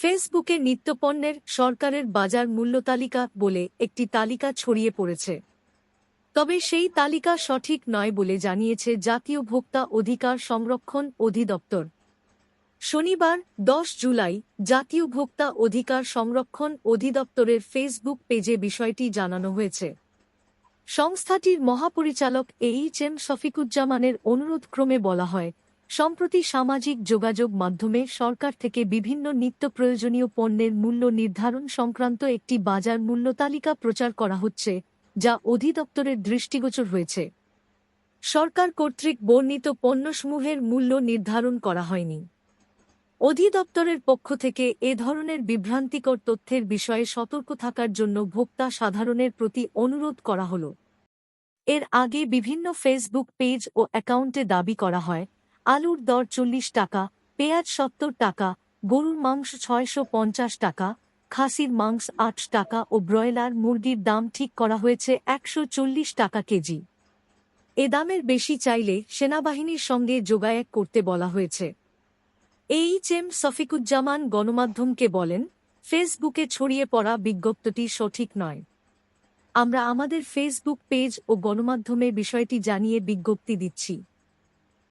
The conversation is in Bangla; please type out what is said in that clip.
ফেসবুকে নিত্যপণ্যের সরকারের বাজার মূল্য তালিকা বলে একটি তালিকা ছড়িয়ে পড়েছে। তবে সেই তালিকা সঠিক নয় বলে জানিয়েছে জাতীয় ভোক্তা অধিকার সংরক্ষণ অধিদপ্তর। শনিবার, দশ জুলাই, জাতীয় ভোক্তা অধিকার সংরক্ষণ অধিদপ্তরের ফেসবুক পেজে বিষয়টি জানানো হয়েছে। সংস্থাটির মহাপরিচালক এইচ এম শফিকুজ্জামানের অনুরোধক্রমে বলা হয় সম্প্রতি সামাজিক যোগাযোগ মাধ্যমে সরকার থেকে বিভিন্ন নিত্য প্রয়োজনীয় পণ্যের মূল্য নির্ধারণ সংক্রান্ত একটি বাজার মূল্য তালিকা প্রচার করা হচ্ছে, যা অধিদপ্তরের দৃষ্টিগোচর হয়েছে। সরকার কর্তৃক বর্ণিত পণ্যসমূহের মূল্য নির্ধারণ করা হয়নি। অধিদপ্তরের পক্ষ থেকে এ ধরনের বিভ্রান্তিকর তথ্যের বিষয়ে সতর্ক থাকার জন্য ভোক্তা সাধারণের প্রতি অনুরোধ করা হল। এর আগে বিভিন্ন ফেসবুক পেজ ও অ্যাকাউন্টে দাবি করা হয় আলুর দর চল্লিশ টাকা, পেঁয়াজ সত্তর টাকা, গরুর মাংস ছয়শো পঞ্চাশ টাকা, খাসির মাংস আট টাকা ও ব্রয়লার মুরগির দাম ঠিক করা হয়েছে একশো চল্লিশ টাকা কেজি। এ দামের বেশি চাইলে সেনাবাহিনীর সঙ্গে যোগাযোগ করতে বলা হয়েছে। এইচ এম সফিকুজ্জামান গণমাধ্যমকে বলেন, ফেসবুকে ছড়িয়ে পড়া বিজ্ঞপ্তিটি সঠিক নয়। আমরা আমাদের ফেসবুক পেজ ও গণমাধ্যমে বিষয়টি জানিয়ে বিজ্ঞপ্তি দিচ্ছি।